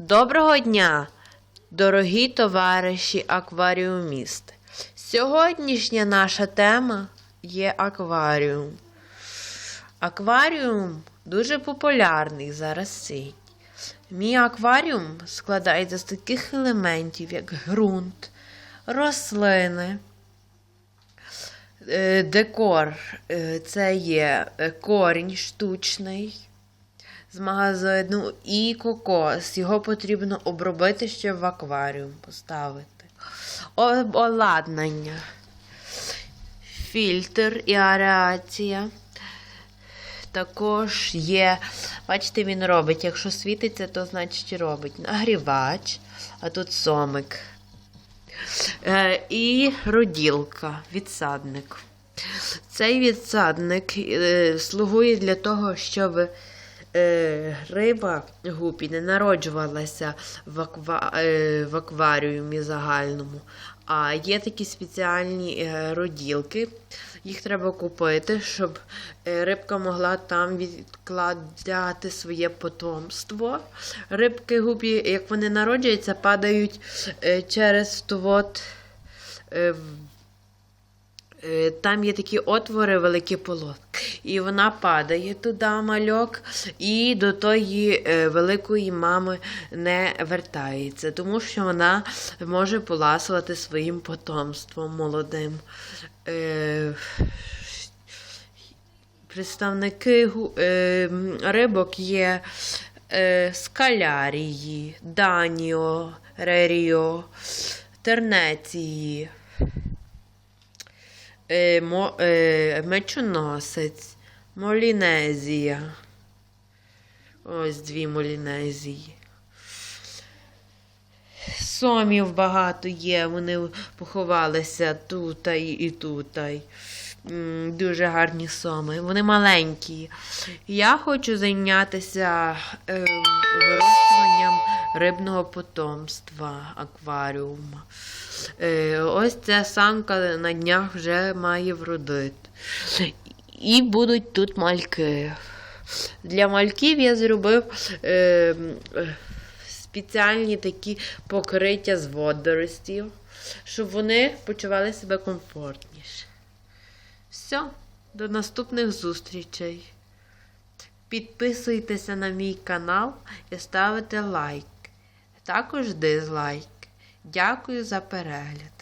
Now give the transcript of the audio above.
Доброго дня, дорогі товариші акваріумісти. Сьогоднішня наша тема є акваріум. Акваріум дуже популярний зараз світ. Мій акваріум складається з таких елементів, як ґрунт, рослини, е, декор е, це є е, корінь штучний з магазину і кокос. Його потрібно обробити ще в акваріум поставити. О- Оладнання. Фільтр і аерація. Також є, бачите, він робить. Якщо світиться, то значить робить нагрівач, а тут сомик. Е, і роділка, відсадник. Цей відсадник е, слугує для того, щоб риба гупі не народжувалася в, аква, е, в акваріумі загальному. А є такі спеціальні е, роділки. Їх треба купити, щоб е, рибка могла там відкладати своє потомство. Рибки гупі, як вони народжуються, падають е, через ту е, Е, Там є такі отвори, великі полотки. І вона падає туди, мальок, і до тої е, великої мами не вертається, тому що вона може поласувати своїм потомством молодим. Е, Представники е, рибок є скалярії, даніо, реріо, тернеції мечоносець, молінезія. Ось дві молінезії. Сомів багато є, вони поховалися тут і тут. Дуже гарні соми. Вони маленькі. Я хочу зайнятися е, вирощуванням рибного потомства акваріума. Е, ось ця самка на днях вже має вродити. І будуть тут мальки. Для мальків я зробив е, спеціальні такі покриття з водоростів, щоб вони почували себе комфортніше. Все, до наступних зустрічей. Підписуйтеся на мій канал і ставите лайк, також дизлайк. Дякую за перегляд.